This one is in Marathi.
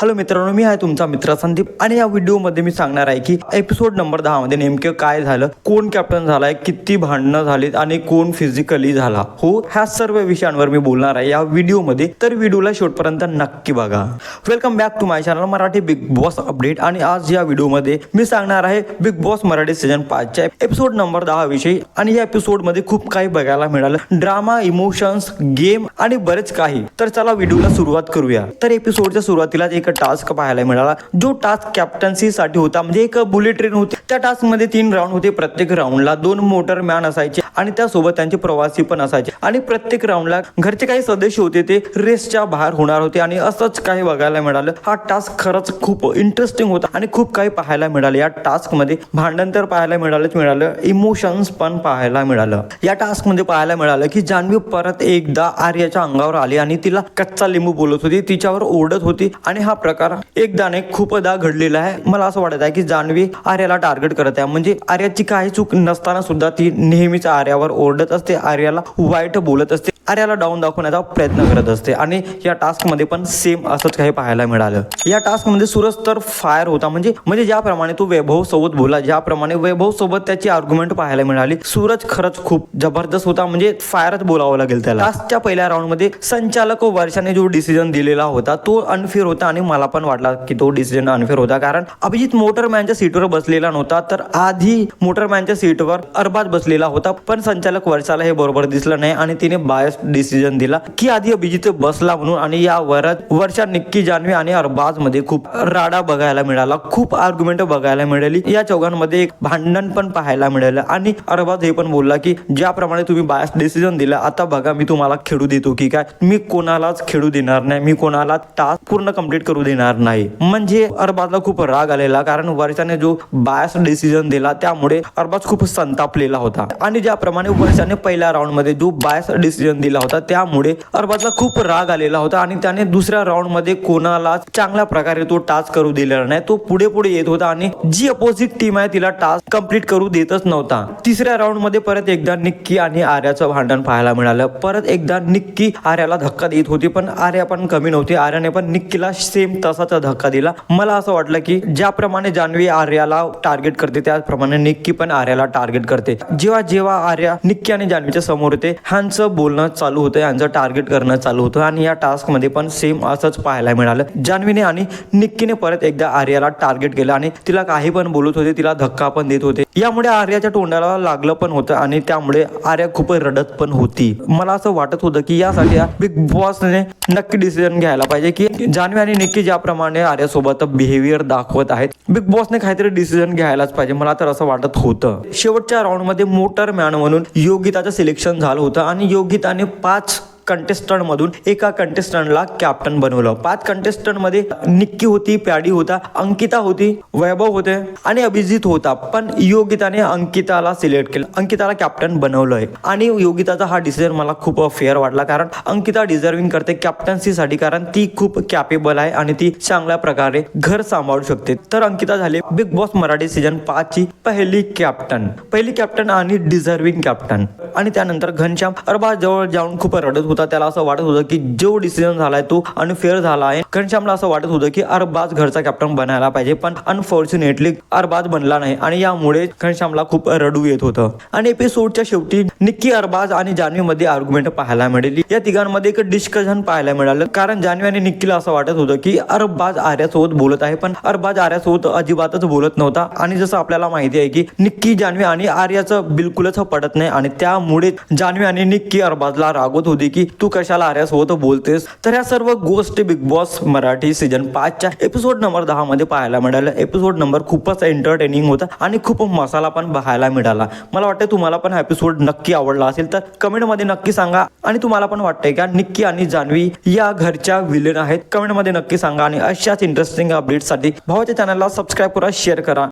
हॅलो मित्रांनो मी आहे तुमचा मित्र संदीप आणि या व्हिडिओमध्ये मी सांगणार आहे की एपिसोड नंबर दहा मध्ये नेमकं काय झालं कोण कॅप्टन झालाय किती भांडणं झालीत आणि कोण फिजिकली झाला. हो ह्या सर्व विषयांवर मी बोलणार आहे. या व्हिडिओमध्ये तर व्हिडिओला शेवटपर्यंत नक्की बघा. Welcome back to my channel Marathi Bigg Boss update आणि आज या व्हिडिओमध्ये मी सांगणार आहे बिग बॉस मराठी सीझन पाचच्या एपिसोड नंबर दहा विषयी. आणि या एपिसोडमध्ये खूप काही बघायला मिळालं. ड्रामा इमोशन्स गेम आणि बरेच काही. तर चला व्हिडिओला सुरुवात करूया. तर एपिसोडच्या सुरुवातीलाच एक टास्क पाहायला मिळाला. जो टास्क कॅप्टन्सी साठी होता म्हणजे एक बुलेट ट्रेन होती. त्या टास्कमध्ये तीन राऊंड होते. प्रत्येक राऊंडला दोन मोटर मॅन असायचे आणि त्यासोबत त्यांचे प्रवासी पण असायचे. आणि प्रत्येक राऊंडला घरचे काही सदस्य होते ते रेसच्या बाहेर होणार होते आणि असंच काही बघायला मिळालं. हा टास्क खरंच खूप इंटरेस्टिंग होता आणि खूप काही पाहायला मिळालं. या टास्कमध्ये भांडण तर पाहायला मिळालंच मिळालं. इमोशन्स पण पाहायला मिळालं. या टास्कमध्ये पाहायला मिळालं की जान्हवी परत एकदा आर्याच्या अंगावर आली आणि तिला कच्चा लिंबू बोलत होती. तिच्यावर ओढत होती आणि हा प्रकार. एकदा नाही खूपदा घडलेला आहे. मला असं वाटत आहे की जान्हवी आर्याला टार्गेट करत आहे. म्हणजे आर्याची काही चूक नसताना सुद्धा ती नेहमीच आर्यावर ओरडत असते. आर्याला वाईट बोलत असते. आर्याला डाऊन दाखवण्याचा प्रयत्न करत असते. आणि या टास्कमध्ये पण सेम असंच काही पाहायला मिळालं. या टास्कमध्ये सूरज तर फायर होता. म्हणजे म्हणजे ज्याप्रमाणे तो वैभव सोबत बोला ज्याप्रमाणे वैभव सोबत त्याची आर्ग्युमेंट पाहायला मिळाली. सूरज खरंच खूप जबरदस्त होता. म्हणजे फायरच बोलावं लागेल त्याला. टास्कच्या पहिल्या राऊंडमध्ये संचालक वर्षाने जो डिसिजन दिलेला होता तो अनफेअर होता. आणि मला पण वाटला की तो डिसिजन अनफेअर होता. कारण अभिजित मोटरमॅनच्या सीटवर बसलेला नव्हता. तर आधी मोटरमॅनच्या सीटवर अरबाज बसलेला होता. पण संचालक वर्षाला हे बरोबर दिसलं नाही. आणि तिने बायस डिसिजन दिला की आधी अभिजित बसला म्हणून आणि या वरात वर्षा निक्की जानवी आणि अरबाजमध्ये खूप राडा बघायला मिळाला खूप आर्ग्युमेंट बघायला मिळाली. या चौघांमध्ये एक भांडण पण पाहायला मिळालं आणि अरबाज हे पण बोलला की ज्याप्रमाणे तुम्ही बायस डिसिजन दिला आता बघा मी तुम्हाला खेळू देतो की काय. मी कोणालाच खेळू देणार नाही मी कोणाला टास्क पूर्ण कंप्लीट करू देणार नाही. म्हणजे अरबाजला खूप राग आलेला कारण वर्षाने जो बायस डिसिजन दिला त्यामुळे अरबाज खूप संतापलेला होता. आणि ज्याप्रमाणे वर्षाने पहिल्या राऊंडमध्ये जो बायस डिसिजन दिला होता. त्यामुळे अरबाजला खूप राग आलेला होता आणि त्याने दुसऱ्या राऊंडमध्ये कोणाला चांगल्या प्रकारे तो टास्क करू दिलेला नाही. तो पुढे पुढे येत होता आणि जी अपोजिट टीम आहे तिला टास्क कंप्लीट करू देतच नव्हता. तिसऱ्या राऊंडमध्ये परत एकदा निक्की आणि आर्याचं भांडण पाहायला मिळालं. परत एकदा निक्की आर्याला धक्का देत होती पण आर्या पण कमी नव्हती. आर्याने पण निक्कीला सेम तसाच धक्का दिला. मला असं वाटलं की ज्याप्रमाणे जान्हवी आर्याला टार्गेट करते त्याचप्रमाणे निक्की पण आर्याला टार्गेट करते. जेव्हा जेव्हा आर्या निक्की आणि जान्हवीच्या समोर येते ह्यांचं बोलणं चालू होतं यांचं टार्गेट करणं चालू होतं आणि या टास्कमध्ये पण सेम असंच पाहायला मिळालं. जान्हवीने आणि निक्कीने परत एकदा आर्याला टार्गेट केलं आणि तिला काही पण बोलत होते तिला धक्का पण देत होते. यामुळे आर्याच्या तोंडाला लागलं पण होतं आणि त्यामुळे आर्या खूप रडत पण होती. मला असं वाटत होतं की यासाठी बिग बॉसने नक्की डिसिजन घ्यायला पाहिजे की जान्हवी आणि निक्की ज्याप्रमाणे आर्यासोबत बिहेवियर दाखवत आहेत बिग बॉसने काहीतरी डिसिजन घ्यायलाच पाहिजे. मला तर असं वाटत होतं. शेवटच्या राऊंडमध्ये मोटर मॅन म्हणून योगिताचं सिलेक्शन झालं होतं आणि योगिताने पाच कंटेस्टंटमधून एका कंटेस्टंटला कॅप्टन बनवलं. पाच कंटेस्टंटमध्ये निक्की होती प्याडी होता अंकिता होती वैभव होते आणि अभिजित होता. पण योगिताने अंकिताला सिलेक्ट केलं. अंकिताला कॅप्टन बनवलंय. आणि योगिताचा हा डिसिजन मला खूप फेअर वाटला कारण अंकिता डिझर्विंग करते कॅप्टन्सीसाठी कारण ती खूप कॅपेबल आहे आणि ती चांगल्या प्रकारे घर सांभाळू शकते. तर अंकिता झाली बिग बॉस मराठी सीझन पाच ची पहिली कॅप्टन पहिली कॅप्टन आणि डिझर्विंग कॅप्टन आणि त्यानंतर घनश्याम अरबा जवळ जाऊन खूप रडत होता. त्याला असं वाटत होतं की जो डिसिजन झालाय तो अनफेअर झाला आहे. घनश्यामला असं वाटत होतं की अरबाज घरचा कॅप्टन बनायला पाहिजे पण अनफॉर्च्युनेटली अरबाज बनला नाही. आणि यामुळे घनश्यामला खूप रडू येत होतं. आणि एपिसोडच्या शेवटी निक्की अरबाज आणि जान्हवीमध्ये आर्ग्युमेंट पाहायला मिळाली. या तिघांमध्ये एक डिस्कशन पाहायला मिळालं. कारण जान्हवी आणि निक्कीला असं वाटत होतं की अरबाज आर्यासोबत बोलत आहे पण अरबाज आर्यासोबत अजिबातच बोलत नव्हता. आणि जसं आपल्याला माहिती आहे की निक्की जान्हवी आणि आर्याचं बिलकुलच पडत नाही. आणि त्यामुळे जान्हवी आणि निक्की अरबाजला रागवत होती की तू कशाला आर्यासोबत बोलतेस? तर या सर्व गोष्टी बिग बॉस मराठी सीझन पाचच्या एपिसोड नंबर दहा मध्ये पाहायला मिळालं. एपिसोड नंबर खूपच एंटरटेनिंग होता आणि खूप मसाला पण पाहायला मिळाला. मला वाटतं तुम्हाला पण हा एपिसोड नक्की आवडला असेल तर कमेंटमध्ये नक्की सांगा. आणि तुम्हाला पण वाटतंय का निक्की आणि जान्हवी या घरच्या विलन आहेत? कमेंटमध्ये नक्की सांगा आणि अशाच इंटरेस्टिंग अपडेटसाठी भावाच्या चॅनलला सबस्क्राईब करा शेअर करा.